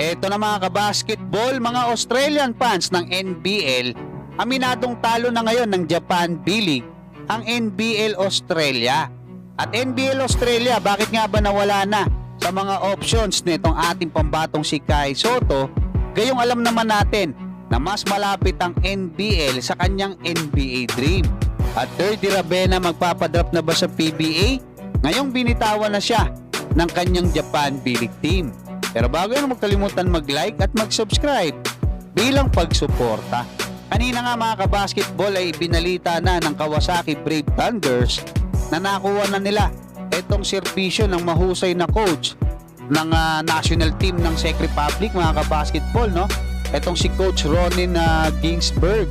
Eto na mga kabasketball, mga Australian fans ng NBL, aminadong talo na ngayon ng Japan B-League ang NBL Australia. At NBL Australia, bakit nga ba nawala na sa mga options nitong ating pambatong si Kai Soto? Gayong alam naman natin na mas malapit ang NBL sa kanyang NBA dream. At Dirty Rabena magpapadrop na ba sa PBA? Ngayong binitawan na siya ng kanyang Japan B-League team. Pero bago yan, huwag kalimutan mag-like at mag-subscribe bilang pagsuporta. Kanina nga mga kabasketball ay binalita na ng Kawasaki Brave Thunders na nakuha na nila itong serbisyo ng mahusay na coach ng ah, national team ng Czech Republic mga kabasketball no? Itong si coach Ronin ah, Ginsberg.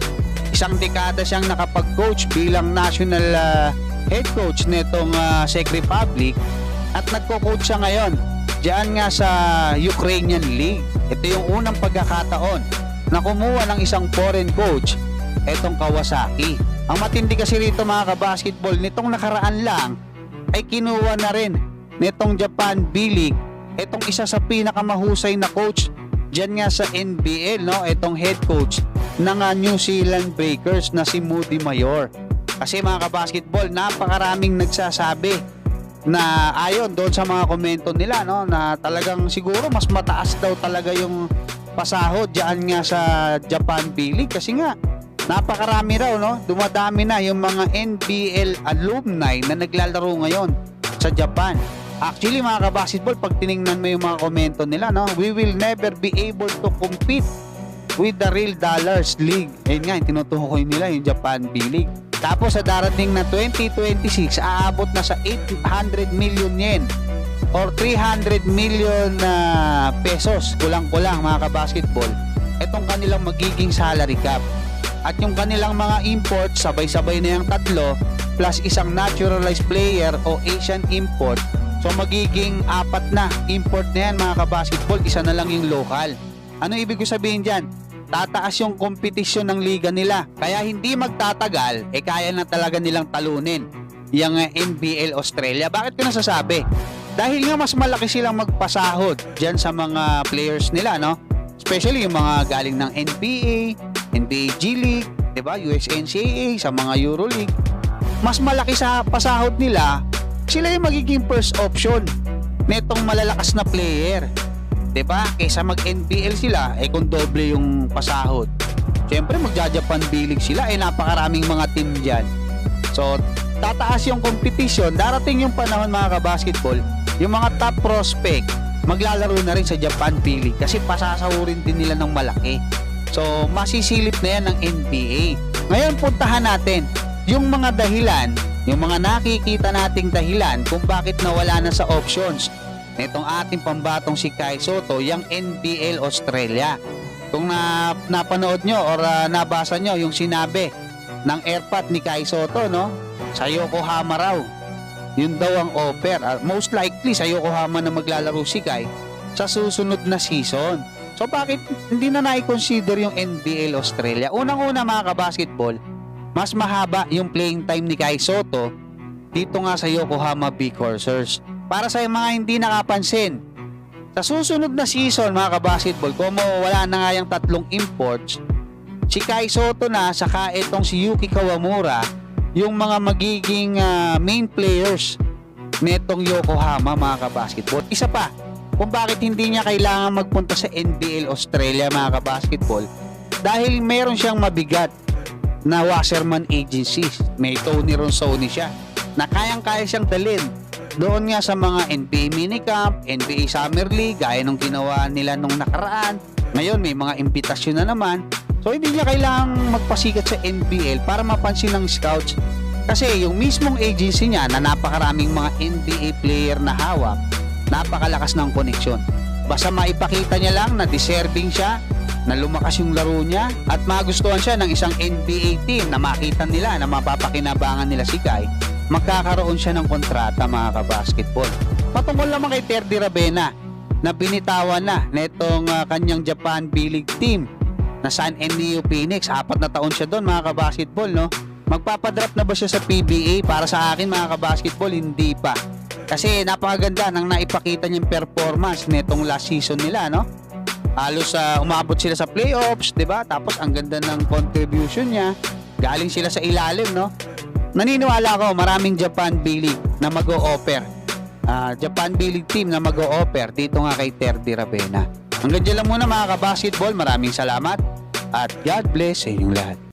Isang dekada siyang nakapag-coach bilang national ah, head coach nitong ah, Czech Republic at nagko-coach siya ngayon diyan nga sa Ukrainian League ito yung unang pagkakataon na kumuha ng isang foreign coach etong Kawasaki. Ang matindi kasi rito mga kabasketball nitong nakaraan lang ay kinuha na rin nitong Japan B-League itong isa sa pinakamahusay na coach dyan nga sa NBL no? Itong head coach ng ah, New Zealand Breakers na si Moody Mayor. Kasi mga kabasketball napakaraming nagsasabi na ayon doon sa mga komento nila no na talagang siguro mas mataas daw talaga yung pasahod diyan nga sa Japan B-League kasi nga napakarami raw no? Dumadami na yung mga NBL alumni na naglalaro ngayon sa Japan. Actually mga kabasketball pag tiningnan mo yung mga komento nila no we will never be able to compete with the real dollars league. Ayun nga tinutukoy nila yung Japan B-League tapos sa darating na 2026 aabot na sa 800 million yen or 300 million na pesos kulang-kulang mga kabasketball itong kanilang magiging salary cap. At yung kanilang mga imports sabay-sabay na yung tatlo plus isang naturalized player o Asian import. So magiging apat na import na yan mga kabasketball isa na lang yung local. Ano ibig ko sabihin dyan tataas yung kompetisyon ng liga nila kaya hindi magtatagal eh kaya na talaga nilang talunin yung uh, NBL Australia bakit ko nasasabi dahil nga mas malaki silang magpasahod dyan sa mga players nila no especially yung mga galing ng NBA NBA G League, 'di ba? USNCAA sa mga EuroLeague. Mas malaki sa pasahod nila, sila yung magiging first option netong malalakas na player. 'Di ba? Kaysa mag-NBL sila, eh kung doble yung pasahod. Siyempre magja-Japan B-League sila, eh napakaraming mga team diyan. So, tataas yung competition, darating yung panahon mga kabasketball, yung mga top prospect maglalaro na rin sa Japan B-League kasi pasasahurin din nila ng malaki. So, masisilip na yan ng NBA. Ngayon, puntahan natin yung mga dahilan, yung mga nakikita nating dahilan kung bakit nawala na sa options nitong ating pambatong si Kai Soto, yung NBL Australia. Kung na, napanood nyo or ah, nabasa nyo yung sinabi ng airpot ni Kai Soto, no? Sa Yokohama raw. Yun daw ang offer. Ah, most likely sa Yokohama na maglalaro si Kai sa susunod na season. So bakit hindi na na-consider yung NBL Australia? Unang-una mga kabasketball, mas mahaba yung playing time ni Kai Soto dito nga sa Yokohama Big Horsers. Para sa mga hindi nakapansin, sa susunod na season mga kabasketball, kung wala na nga yung tatlong imports, si Kai Soto na saka itong si Yuki Kawamura yung mga magiging ah, main players netong Yokohama mga kabasketball. Isa pa, kung bakit hindi niya kailangan magpunta sa NBL Australia mga kabasketball dahil meron siyang mabigat na Wasserman Agencies. May Tony Ronsoni siya na kayang-kaya siyang dalhin doon nga sa mga NBA minicamp, NBA Summer League, gaya nung ginawa nila nung nakaraan. Ngayon may mga imbitasyon na naman. So hindi niya kailangang magpasikat sa NBL para mapansin ng scouts. Kasi yung mismong agency niya na napakaraming mga NBA player na hawak, napakalakas ng koneksyon. Basta maipakita niya lang na deserving siya, na lumakas yung laro niya, at magustuhan siya ng isang NBA team na makita nila na mapapakinabangan nila si Kai, magkakaroon siya ng kontrata mga kabasketball. Patungkol naman kay Terdy Rabena na binitawan na netong ah, kanyang Japan B-League team na San Neo Phoenix. Apat na taon siya doon mga kabasketball, no? Magpapadrop na ba siya sa PBA? Para sa akin mga kabasketball, hindi pa. Kasi napakaganda ng naipakita niyang performance netong last season nila, no? Halos sa umabot sila sa playoffs, 'di ba? Tapos ang ganda ng contribution niya. Galing sila sa ilalim, no? Naniniwala ako maraming Japan B-League na mag-o-offer. Ah, Japan B-League team na mag-o-offer dito nga kay Terdi Ravena. Hanggang dyan lang muna mga kabasketball. Maraming salamat at God bless sa inyong lahat.